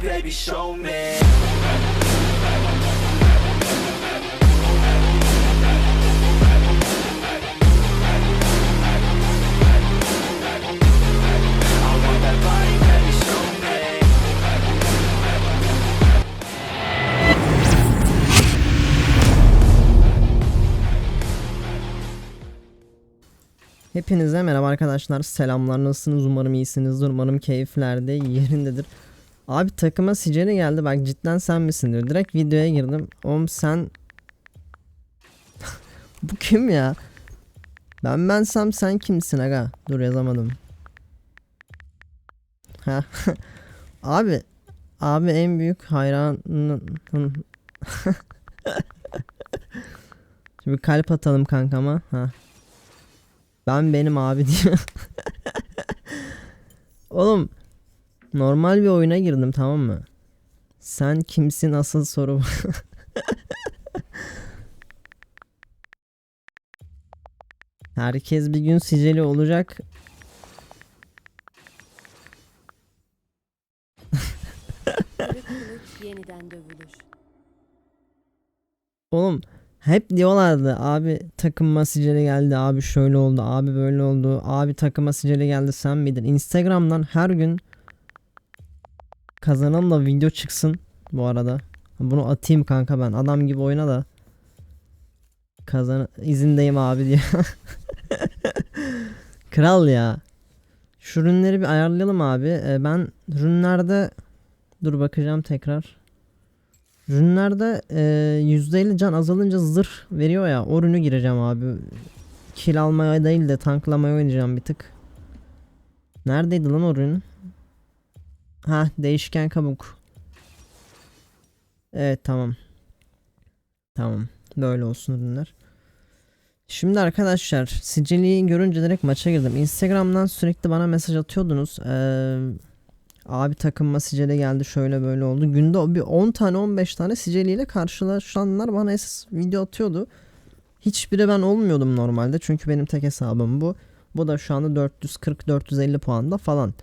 baby, show me. Hepinize merhaba arkadaşlar. Selamlar. Nasılsınız? Umarım iyisinizdir. Umarım keyiflerde yerindedir. Abi takıma Siceli geldi. Bak cidden sen misin diyor. Direkt videoya girdim. Oğlum sen... Bu kim ya? Ben bensem sen kimsin aga? Dur yazamadım. Ha. abi. Abi en büyük hayranın... Şimdi kalp atalım kankama. Ha. Ben benim abi diyor. Oğlum normal bir oyuna girdim tamam mı? Sen kimsin asıl soru. Herkes bir gün sicili olacak. Yeniden dövülür. Oğlum hep diyorlardı abi takıma sicili geldi abi şöyle oldu abi böyle oldu abi takıma sicili geldi sen miydin Instagram'dan her gün kazananla video çıksın bu arada. Bunu atayım kanka ben. Adam gibi oyna da. Kazan izindeyim abi diye. Kral ya. Şu ürünleri bir ayarlayalım abi. Ee, ben ürünlerde dur bakacağım tekrar. Rünlerde e, %50 can azalınca zırh veriyor ya o rünü gireceğim abi. Kill almaya değil de tanklamaya oynayacağım bir tık. Neredeydi lan o rün? Ha değişken kabuk. Evet tamam. Tamam. Böyle olsun ürünler. Şimdi arkadaşlar siciliyi görünce direkt maça girdim. Instagram'dan sürekli bana mesaj atıyordunuz. Eee Abi takımma sicele geldi şöyle böyle oldu. Günde bir 10 tane 15 tane siceliyle karşılaşanlar bana esas video atıyordu. Hiçbiri ben olmuyordum normalde çünkü benim tek hesabım bu. Bu da şu anda 440-450 puanda falan.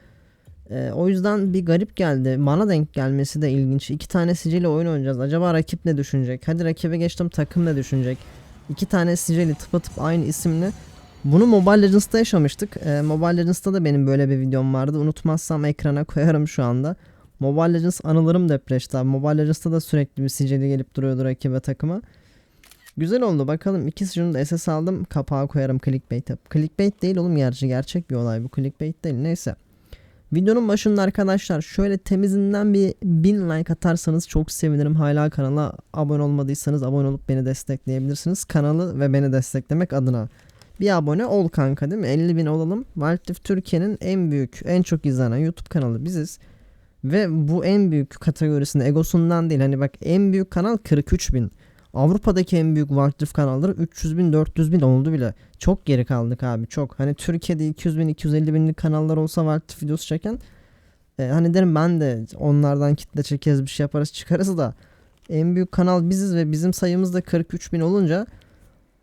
Ee, o yüzden bir garip geldi. Bana denk gelmesi de ilginç. İki tane sicili oyun oynayacağız. Acaba rakip ne düşünecek? Hadi rakibe geçtim takım ne düşünecek? İki tane sicili tıpatıp aynı isimli. Bunu Mobile Legends'ta yaşamıştık. Ee, Mobile Legends'ta da benim böyle bir videom vardı. Unutmazsam ekrana koyarım şu anda. Mobile Legends anılarım depreşti abi. Mobile Legends'ta da sürekli bir sicili gelip duruyordu rakibe takıma. Güzel oldu bakalım. İki şunu da SS aldım. Kapağı koyarım clickbait yap. Clickbait değil oğlum gerçi gerçek bir olay bu. Clickbait değil neyse. Videonun başında arkadaşlar şöyle temizinden bir 1000 like atarsanız çok sevinirim. Hala kanala abone olmadıysanız abone olup beni destekleyebilirsiniz. Kanalı ve beni desteklemek adına bir abone ol kanka değil mi? 50 bin olalım. Valtif Türkiye'nin en büyük, en çok izlenen YouTube kanalı biziz. Ve bu en büyük kategorisinde egosundan değil. Hani bak en büyük kanal 43 bin. Avrupa'daki en büyük Valtif kanalları 300 bin 400 bin oldu bile. Çok geri kaldık abi çok. Hani Türkiye'de 200 bin 250 binlik kanallar olsa Valtif videosu çeken. e, hani derim ben de onlardan kitle çekeriz bir şey yaparız çıkarız da. En büyük kanal biziz ve bizim sayımız da 43 bin olunca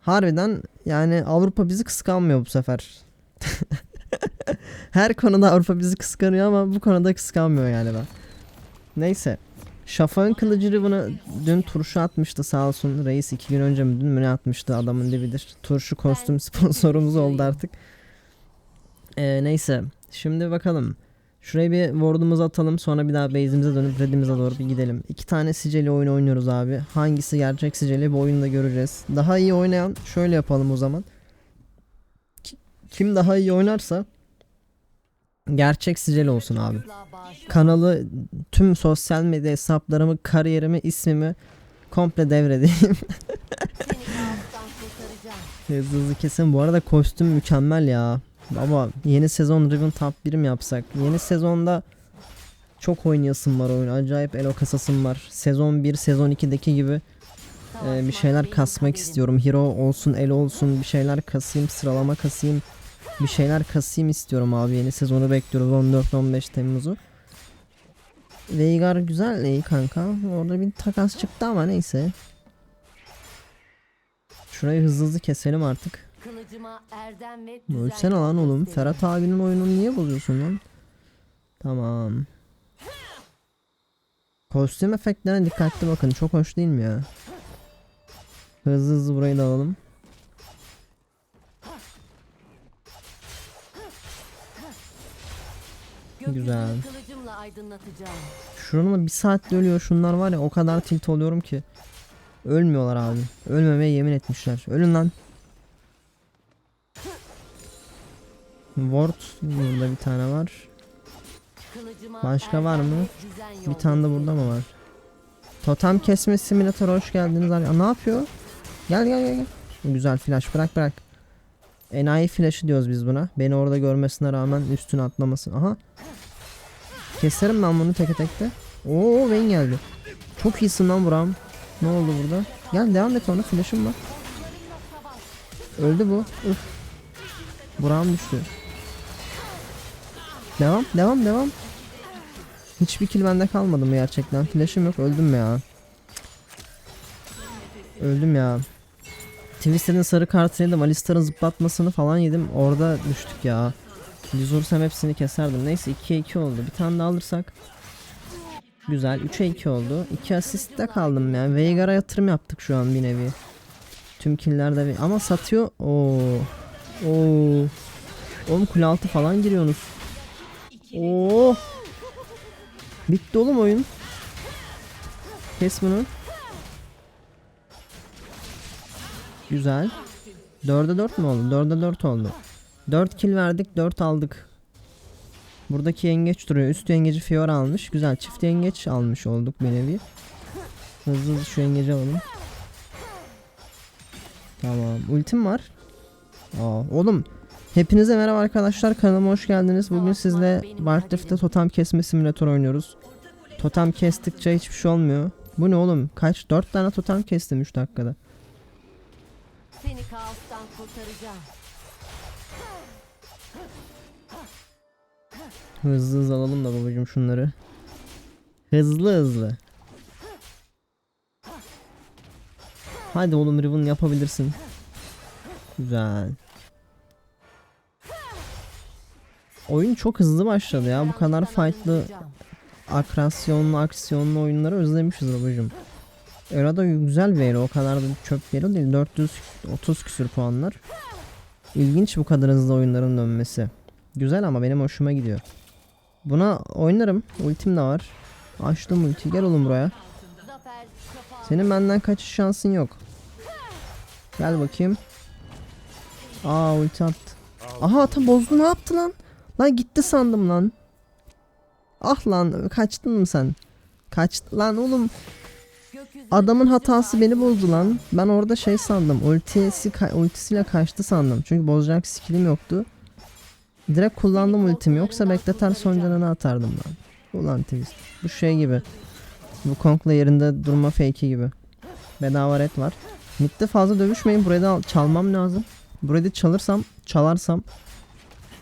Harbiden yani Avrupa bizi kıskanmıyor bu sefer. Her konuda Avrupa bizi kıskanıyor ama bu konuda kıskanmıyor yani ben. Neyse. Şafak'ın kılıcı Riven'ı dün turşu atmıştı sağ olsun. Reis iki gün önce mi dün mü ne atmıştı adamın dibidir. Turşu kostüm sponsorumuz oldu artık. Ee, neyse. Şimdi bakalım. Şuraya bir ward'umuzu atalım sonra bir daha base'imize dönüp red'imize doğru bir gidelim. İki tane siceli oyun oynuyoruz abi. Hangisi gerçek siceli bu oyunda göreceğiz. Daha iyi oynayan şöyle yapalım o zaman. Ki- Kim daha iyi oynarsa gerçek siceli olsun abi. Kanalı tüm sosyal medya hesaplarımı, kariyerimi, ismimi komple devredeyim. Hızlı hızlı kesin. Bu arada kostüm mükemmel ya. Ama yeni sezon Riven Top 1 mi yapsak? Yeni sezonda çok oynayasım var oyun. Acayip elo kasasım var. Sezon 1, sezon 2'deki gibi e, bir şeyler kasmak istiyorum. Hero olsun, elo olsun bir şeyler kasayım, sıralama kasayım. Bir şeyler kasayım istiyorum abi. Yeni sezonu bekliyoruz 14-15 Temmuz'u. Veigar güzel iyi kanka. Orada bir takas çıktı ama neyse. Şurayı hızlı hızlı keselim artık. Ölsene lan oğlum. Ferhat abinin oyununu niye bozuyorsun lan? Tamam. Kostüm efektlerine dikkatli bakın. Çok hoş değil mi ya? Hızlı hızlı burayı da alalım. Güzel. Şuranın bir saatte ölüyor. Şunlar var ya o kadar tilt oluyorum ki. Ölmüyorlar abi. Ölmemeye yemin etmişler. Ölün lan. Ward burada bir tane var. Başka var mı? Bir tane de burada mı var? Totem kesme simülatörü hoş geldiniz. Aa, ne yapıyor? Gel gel gel. gel. Güzel flash bırak bırak. Enayi flash'ı diyoruz biz buna. Beni orada görmesine rağmen üstüne atlamasın. Aha. Keserim ben bunu teke tekte. Oo Vayne geldi. Çok iyisin lan Buram. Ne oldu burada? Gel devam et ona flash'ım var. Öldü bu. Üf. Buram düştü. Devam devam devam. Hiçbir kill bende kalmadı mı gerçekten? Flash'ım yok öldüm ya. Öldüm ya. Twister'ın sarı kartını yedim. Alistar'ın zıplatmasını falan yedim. Orada düştük ya. Düz hepsini keserdim. Neyse 2'ye 2 oldu. Bir tane daha alırsak. Güzel. 3'e 2 oldu. 2 asistte kaldım yani. Veigar'a yatırım yaptık şu an bir nevi. Tüm killerde bir... Ama satıyor. Oo. Oo. Oğlum kule altı falan giriyorsunuz. Oo. Bitti oğlum oyun. Kes bunu. Güzel. 4'e 4 mü oldu? 4'e 4 oldu. 4 kill verdik 4 aldık. Buradaki yengeç duruyor. Üst yengeci Fiora almış. Güzel çift yengeç almış olduk bir nevi. Hızlı hızlı şu yengeci alalım. Tamam. Ultim var. Aa, oğlum Hepinize merhaba arkadaşlar kanalıma hoş geldiniz. Bugün sizle Warcraft'te totem kesme simülatör oynuyoruz. Totem kestikçe hiçbir şey olmuyor. Bu ne oğlum? Kaç? 4 tane totem kestim 3 dakikada. Seni kaostan kurtaracağım. Hızlı hızlı alalım da babacım şunları. Hızlı hızlı. Hadi oğlum Riven yapabilirsin. Güzel. Oyun çok hızlı başladı ya. Bu kadar fightlı, akrasyonlu, aksiyonlu oyunları özlemişiz babacım. Arada güzel bir elo, o kadar da çöp bir değil. 430 küsür puanlar. İlginç bu kadar hızlı oyunların dönmesi. Güzel ama benim hoşuma gidiyor. Buna oynarım. Ultim de var. Açtım ulti. Gel oğlum buraya. Senin benden kaçış şansın yok. Gel bakayım. Aa ulti attı. Aha ata bozdu ne yaptı lan? Lan gitti sandım lan. Ah lan kaçtın mı sen? Kaçtı lan oğlum. Adamın hatası beni bozdu lan. Ben orada şey sandım. Ultisi ultisiyle kaçtı sandım. Çünkü bozacak skillim yoktu. Direkt kullandım ultimi. Yoksa bekleter son canını atardım ben. Ulan twist. Bu şey gibi. Bu Kong'la yerinde durma fake'i gibi. Bedava red var. Mid'de fazla dövüşmeyin. Burayı da al- çalmam lazım. Burayı da çalırsam, çalarsam.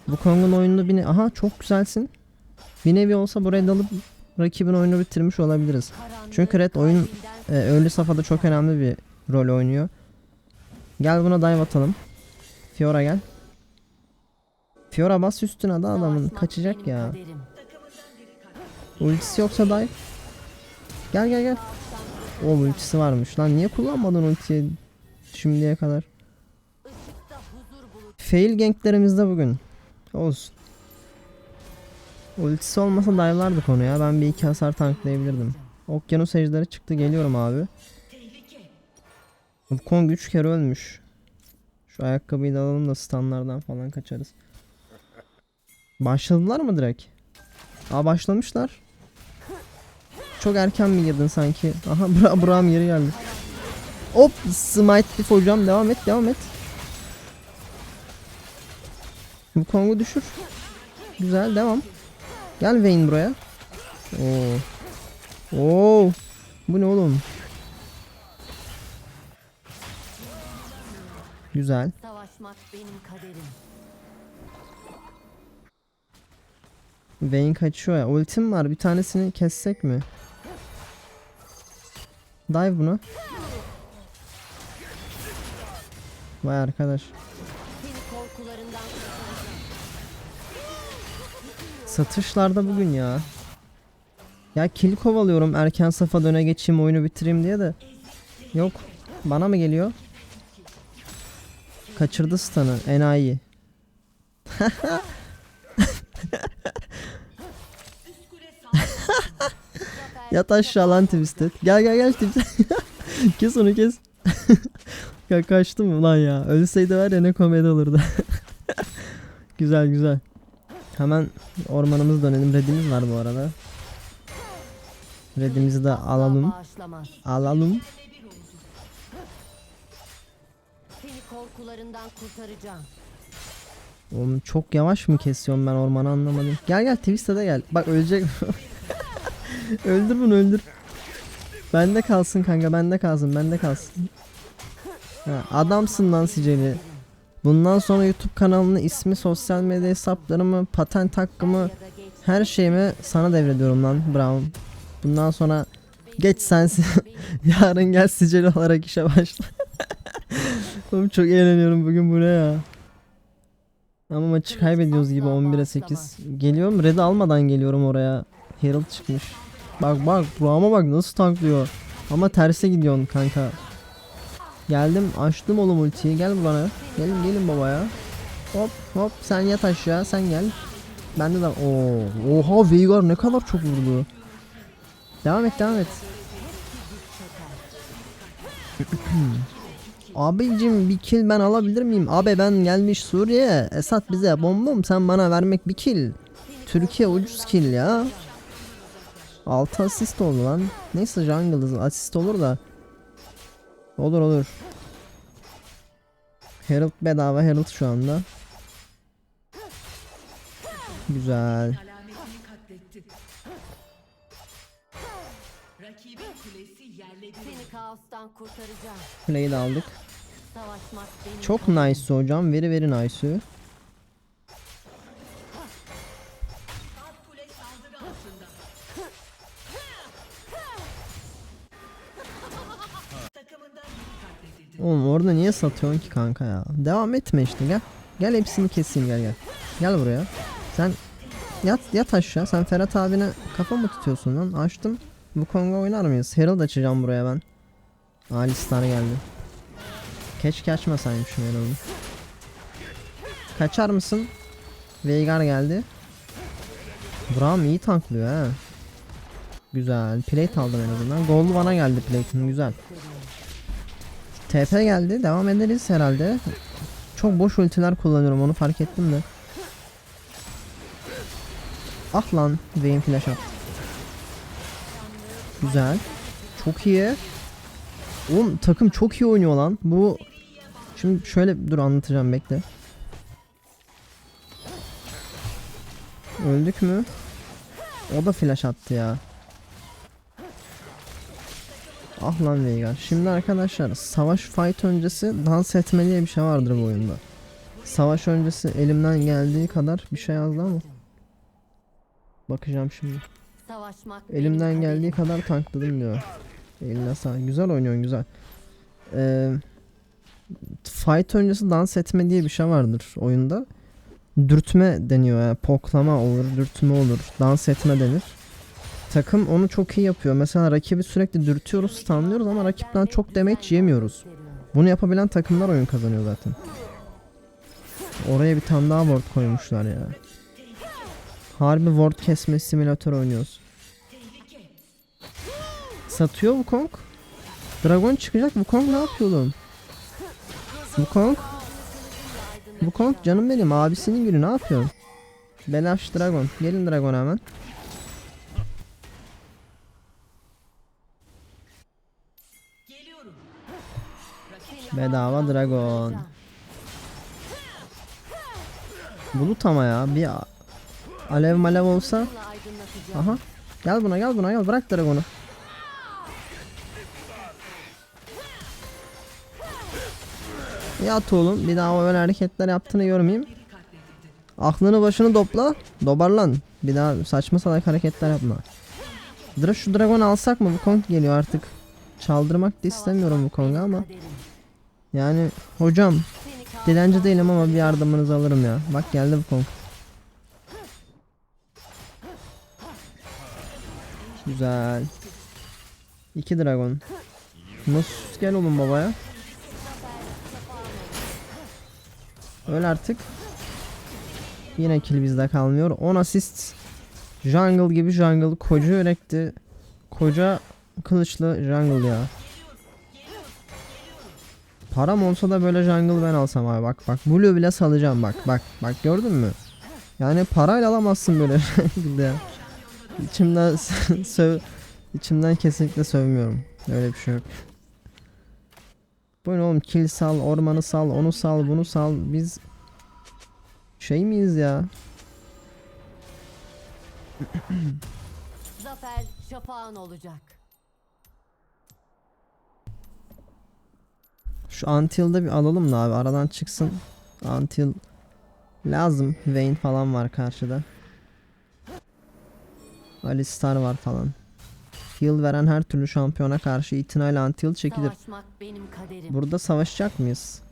Bu Kong'un oyununu bir Aha çok güzelsin. Bir nevi olsa burayı da alıp rakibin oyunu bitirmiş olabiliriz. Çünkü red oyun ee, early safhada çok önemli bir rol oynuyor. Gel buna dive atalım. Fiora gel. Fiora bas üstüne de adamın kaçacak ya. Ultisi yoksa dive. Gel gel gel. O ultisi varmış lan niye kullanmadın ultiyi şimdiye kadar? Fail ganklerimizde bugün. Olsun. Ultisi olmasa dive'lardık onu ya. Ben bir iki hasar tanklayabilirdim. Okyanus ejderi çıktı geliyorum abi. Kong 3 kere ölmüş. Şu ayakkabıyı da alalım da standlardan falan kaçarız. Başladılar mı direkt? Aa başlamışlar. Çok erken mi girdin sanki? Aha Bra Braum geri geldi. Hop smite diff hocam devam et devam et. Bu Kong'u düşür. Güzel devam. Gel Vayne buraya. Oo. Oo. Bu ne oğlum? Güzel. Savaşmak benim kaderim. Vayne kaçıyor ya. Ultim var. Bir tanesini kessek mi? Dive bunu. Vay arkadaş. Satışlarda bugün ya. Ya kill kovalıyorum erken safa döne geçeyim oyunu bitireyim diye de. Yok. Bana mı geliyor? Kaçırdı stun'ı. Enayi. Yat aşağı lan Twisted. Gel gel gel Twisted. kes onu kes. ya kaçtım ulan ya. Ölseydi var ya ne komedi olurdu. güzel güzel. Hemen ormanımız dönelim. Redimiz var bu arada. Redimizi de alalım. Alalım. Seni korkularından kurtaracağım. Oğlum çok yavaş mı kesiyorum ben ormanı anlamadım. Gel gel Twisted'e gel. Bak ölecek. öldür bunu öldür. Bende kalsın kanka bende kalsın bende kalsın. Ha, adamsın lan Siceli. Bundan sonra YouTube kanalını ismi, sosyal medya hesaplarımı, patent hakkımı, her şeyimi sana devrediyorum lan Brown. Bundan sonra geç sensin. Yarın gel Siceli olarak işe başla. Oğlum çok eğleniyorum bugün bu ne ya. Ama maçı kaybediyoruz gibi 11'e 8. Geliyorum red almadan geliyorum oraya. Herald çıkmış. Bak bak Brown'a bak nasıl tanklıyor. Ama terse gidiyorsun kanka. Geldim açtım oğlum ultiyi gel bana. Gelin gelin babaya. Hop hop sen yat aşağı sen gel. Bende de Oo, oha Veigar ne kadar çok vurdu. Devam et devam et. Abicim bir kill ben alabilir miyim? Abi ben gelmiş Suriye. Esat bize bombum sen bana vermek bir kill. Türkiye ucuz kill ya. 6 asist oldu lan. Neyse jungle asist olur da. Olur olur. Herald bedava Herald şu anda. Güzel. Play'i de aldık. Çok nice hocam. Very very nice. Oğlum orada niye satıyorsun ki kanka ya? Devam etme işte gel. Gel hepsini keseyim gel gel. Gel buraya. Sen yat yat aşağı. Sen Ferhat abine kafa mı tutuyorsun lan? Açtım. Bu Kongo oynar mıyız? Herald açacağım buraya ben. Alistar geldi. Keşke açmasaymışım Herald'ı. Kaçar mısın? Veigar geldi. Braum iyi tanklıyor ha. Güzel. Plate aldım en azından. Gold bana geldi plate'in güzel. TP geldi. Devam ederiz herhalde. Çok boş ultiler kullanıyorum onu fark ettim de. Ah lan Vayne flash attı. Güzel. Çok iyi. Oğlum takım çok iyi oynuyor lan. Bu Şimdi şöyle dur anlatacağım bekle. Öldük mü? O da flash attı ya. Ah lan Veigar. Şimdi arkadaşlar savaş fight öncesi dans etme diye bir şey vardır bu oyunda. Savaş öncesi elimden geldiği kadar bir şey yazdı ama. Bakacağım şimdi. Savaşmak Elimden geldiği kadar tankladım diyor. Eline sağ. Güzel oynuyorsun güzel. Ee, fight öncesi dans etme diye bir şey vardır oyunda. Dürtme deniyor yani. Poklama olur, dürtme olur, dans etme denir. Takım onu çok iyi yapıyor. Mesela rakibi sürekli dürtüyoruz, stunlıyoruz ama rakipten çok damage yemiyoruz. Bunu yapabilen takımlar oyun kazanıyor zaten. Oraya bir tane daha ward koymuşlar ya. Harbi ward kesme simülatör oynuyoruz. Satıyor bu Kong. Dragon çıkacak. Bu Kong ne yapıyor oğlum? Bu Kong. Bu Kong canım benim. Abisinin gülü ne yapıyor? Belaş Dragon. Gelin Dragon hemen. Bedava Dragon. Bulut ama ya. Bir alev malev olsa. Aha. Gel buna gel buna gel. Bırak Dragon'u. Yat oğlum. Bir daha öyle hareketler yaptığını görmeyeyim. Aklını başını topla. Dobarlan. Bir daha saçma salak hareketler yapma. Dra şu Dragon'u alsak mı? Bu Kong geliyor artık. Çaldırmak da istemiyorum bu Kong'u ama. Yani hocam dilenci değilim ama bir yardımınızı alırım ya. Bak geldi bu Kong. Güzel. İki dragon. Mus gel oğlum babaya. Öl artık. Yine kill bizde kalmıyor. 10 asist. Jungle gibi jungle. Koca yürekli. Koca kılıçlı jungle ya. Param olsa da böyle jungle ben alsam abi bak bak blue bile salacağım bak bak bak gördün mü? Yani parayla alamazsın böyle jungle ya. İçimden söv içimden kesinlikle sövmüyorum. Öyle bir şey yok. Bu oğlum kill sal, ormanı sal, onu sal, bunu sal. Biz şey miyiz ya? Zafer şafağın olacak. Şu Until'da bir alalım da abi aradan çıksın. Until lazım. Vayne falan var karşıda. Alistar var falan. Heal veren her türlü şampiyona karşı itinayla Until çekilir. Burada savaşacak mıyız?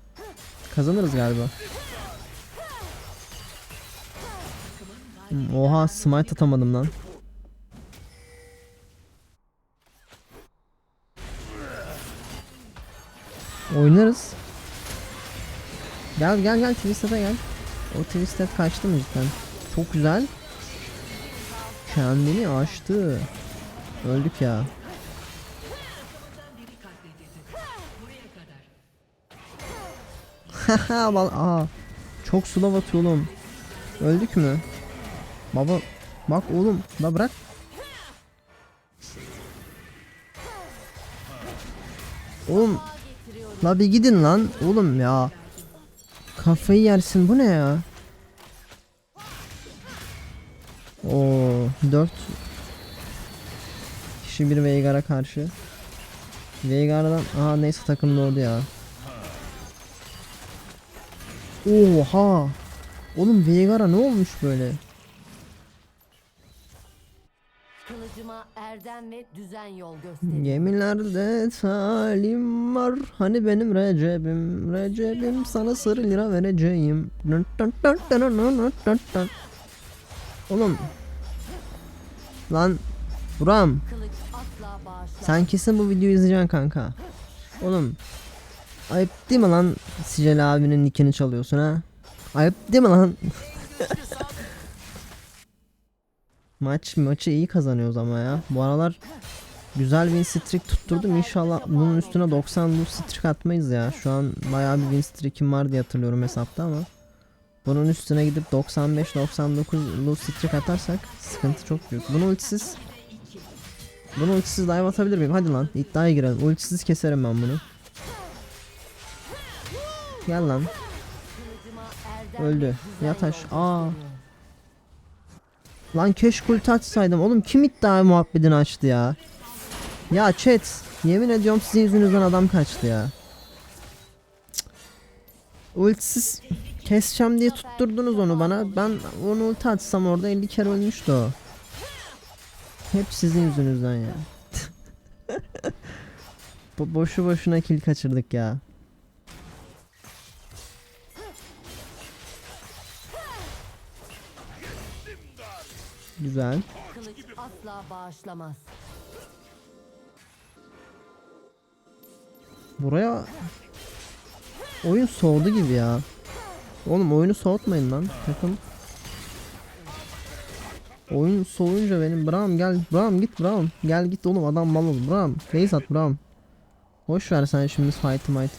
Kazanırız galiba. Hmm, Oha smite atamadım lan. Oynarız. Gel gel gel Twisted'e gel. O Twisted kaçtı mı cidden? Çok güzel. Kendini açtı. Öldük ya. Haha bal aa. Çok sulav atıyor oğlum. Öldük mü? Baba bak oğlum la bırak. Oğlum. La bir gidin lan oğlum ya. Kafayı yersin bu ne ya? Oo 4 kişi bir Veigar'a karşı. Veigar'dan aha neyse takım doğdu ya. Oha. Oğlum Veigar'a ne olmuş böyle? Erdem ve düzen yol gösterin. Gemilerde talim var. Hani benim Recep'im. Recep'im sana sarı lira vereceğim. Oğlum. Lan. Buram. Sen kesin bu videoyu izleyeceksin kanka. Oğlum. Ayıp değil mi lan Sicel abinin nickini çalıyorsun ha? Ayıp değil mi lan? Maç maçı iyi kazanıyoruz ama ya. Bu aralar güzel win streak tutturdum. İnşallah bunun üstüne 90 loot streak atmayız ya. Şu an bayağı bir win streak'im var diye hatırlıyorum hesapta ama. Bunun üstüne gidip 95-99 loot streak atarsak sıkıntı çok büyük. Bunu ultisiz bunu ultisiz dive atabilir miyim? Hadi lan iddiaya girelim. Ultisiz keserim ben bunu. Gel lan. Öldü. Yataş. Aa. Lan keşke ulti açsaydım. Oğlum kim iddia muhabbetini açtı ya? Ya chat. Yemin ediyorum sizin yüzünüzden adam kaçtı ya. Cık. Ultisiz keseceğim diye tutturdunuz onu bana. Ben onu ulti açsam orada 50 kere ölmüştü o. Hep sizin yüzünüzden ya. Bu boşu boşuna kill kaçırdık ya. Güzel. Kılıç asla bağışlamaz. Buraya oyun soğudu gibi ya. Oğlum oyunu soğutmayın lan takım. Oyun soğuyunca benim Bram gel Bram git Bram gel git oğlum adam mal ol Bram face at Bram Boş ver sen şimdi fight might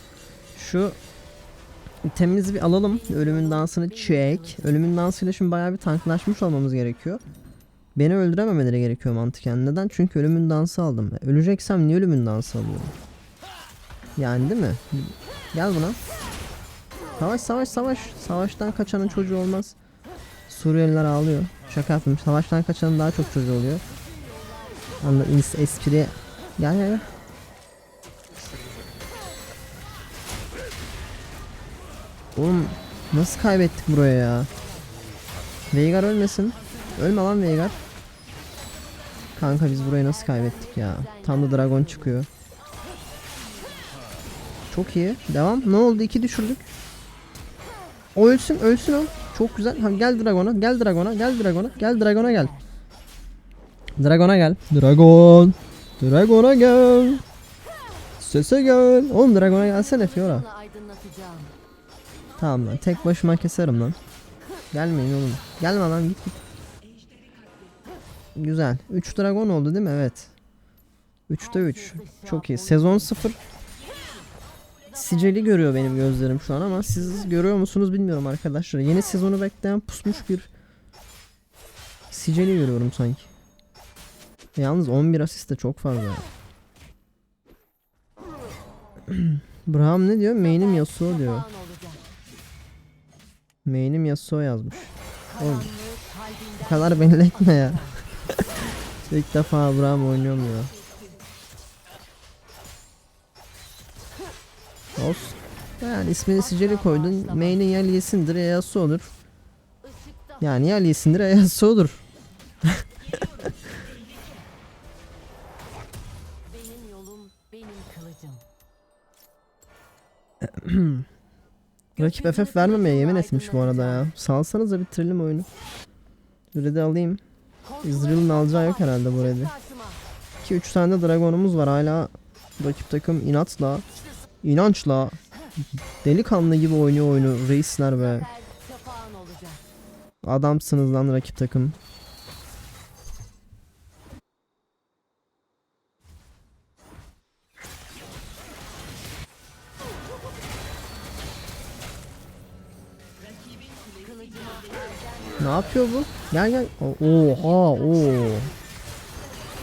Şu itemimizi bir alalım ölümün dansını çek Ölümün dansıyla şimdi bayağı bir tanklaşmış olmamız gerekiyor Beni öldürememeleri gerekiyor mantıken neden çünkü ölümün dansı aldım Öleceksem niye ölümün dansı alıyorum yani değil mi? Gel buna. Savaş savaş savaş. Savaştan kaçanın çocuğu olmaz. Suriyeliler ağlıyor. Şaka yaptım. Savaştan kaçanın daha çok çocuğu oluyor. Anla espri. Gel gel gel. Oğlum nasıl kaybettik buraya ya? Veigar ölmesin. Ölme lan Veigar. Kanka biz burayı nasıl kaybettik ya? Tam da dragon çıkıyor. Çok iyi. Devam. Ne oldu? İki düşürdük. O ölsün. Ölsün o. Çok güzel. Ha, gel Dragon'a. Gel Dragon'a. Gel Dragon'a. Gel Dragon'a gel. Dragon'a gel. Dragon. Dragon'a gel. Sese gel. Oğlum Dragon'a gelsene Fiora. Tamam lan tek başıma keserim lan. Gelmeyin oğlum. Gelme lan git git. Güzel. 3 dragon oldu değil mi? Evet. 3'te 3. Çok iyi. Sezon 0. Siceli görüyor benim gözlerim şu an ama siz görüyor musunuz bilmiyorum arkadaşlar. Yeni sezonu bekleyen pusmuş bir Siceli görüyorum sanki. Yalnız 11 asist de çok fazla. Braham ne diyor? Main'im Yasuo diyor. Main'im Yasuo yazmış. Oğlum bu kadar belli etme ya. İlk defa Abraham oynuyorum ya. Olsun. Yani ismini sicili koydun. Main'in ya Lee'sindir ya Yasuo'dur. ışıkta Yani ya Lee'sindir ya benim kılıcım. Rakip FF vermemeye yemin etmiş bu arada ya. Salsanıza bitirelim oyunu. Red'i alayım. İzrail'in alacağı yok herhalde bu Red'i. Karşıma. 2-3 tane de dragonumuz var hala. Rakip takım inatla, inançla, delikanlı gibi oynuyor oyunu reisler be. Adamsınız lan rakip takım. Ne yapıyor bu? Gel gel. O- Oha oo.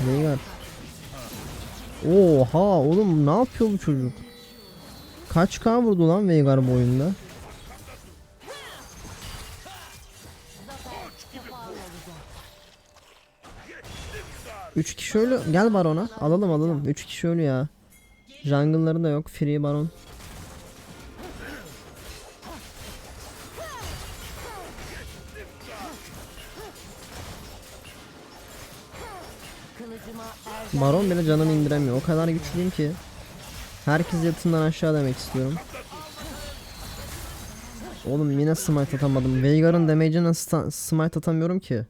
Veigar. Oha oğlum ne yapıyor bu çocuk? Kaç K vurdu lan Veigar bu oyunda? 3 kişi ölü. Gel barona. Alalım alalım. 3 kişi ölü ya. Jungle'ları da yok. Free baron. Baron bile canımı indiremiyor. O kadar güçlüyüm ki. Herkes yatından aşağı demek istiyorum. Oğlum yine smite atamadım. Veigar'ın damage'ine sta- smite atamıyorum ki.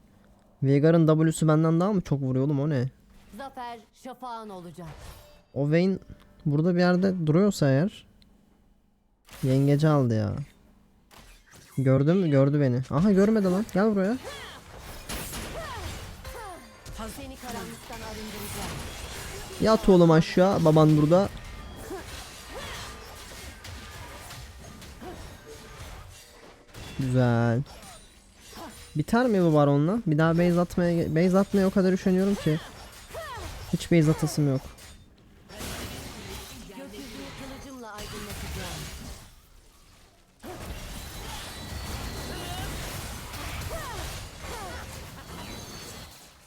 Veigar'ın W'su benden daha mı çok vuruyor oğlum o ne? zafer şafağın olacak. O Vayne burada bir yerde duruyorsa eğer Yengeci aldı ya. Gördün mü? Gördü beni. Aha görmedi lan. Gel buraya. Yat oğlum aşağı. Baban burada. Güzel. Biter mi bu baronla? Bir daha base atmaya base atmaya o kadar üşeniyorum ki. Hiç base atasım yok.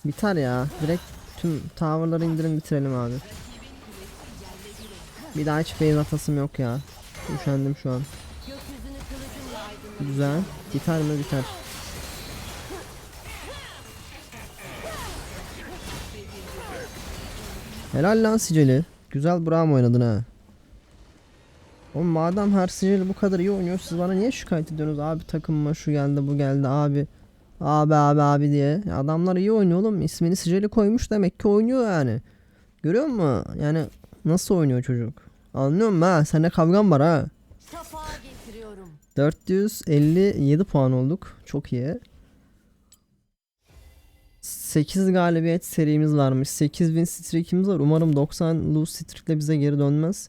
Biter ya. Direkt tüm tower'ları indirin bitirelim abi. Bir daha hiç base atasım yok ya. Üşendim şu an. Güzel. Biter mi biter. Helal lan Siceli. Güzel Braum oynadın ha. Oğlum madem her Siceli bu kadar iyi oynuyor siz bana niye şikayet ediyorsunuz abi takımıma şu geldi bu geldi abi. Abi abi abi diye. Adamlar iyi oynuyor oğlum. İsmini Siceli koymuş demek ki oynuyor yani. Görüyor musun? Yani nasıl oynuyor çocuk? Anlıyorum ha. Seninle kavgam var ha. Şafağı getiriyorum. 457 puan olduk. Çok iyi. 8 galibiyet serimiz varmış. 8000 streakimiz var. Umarım 90 lose streakle bize geri dönmez.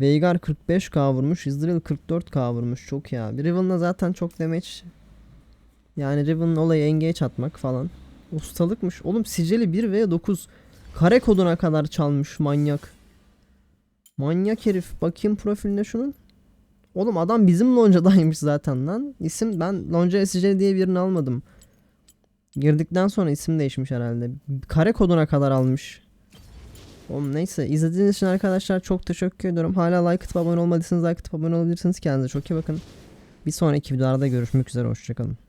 Veigar 45k vurmuş. Izrael 44k vurmuş. Çok ya. Bir Riven'la zaten çok damage. Yani Riven'ın olayı engage atmak falan. Ustalıkmış. Oğlum sicili 1 ve 9. Kare koduna kadar çalmış manyak. Manyak herif. Bakayım profiline şunun. Oğlum adam bizim loncadaymış zaten lan. İsim ben lonca SC diye birini almadım. Girdikten sonra isim değişmiş herhalde. Kare koduna kadar almış. Oğlum neyse izlediğiniz için arkadaşlar çok teşekkür ediyorum. Hala like atıp abone olmadıysanız like atıp abone olabilirsiniz. Kendinize çok iyi bakın. Bir sonraki videolarda görüşmek üzere. Hoşçakalın.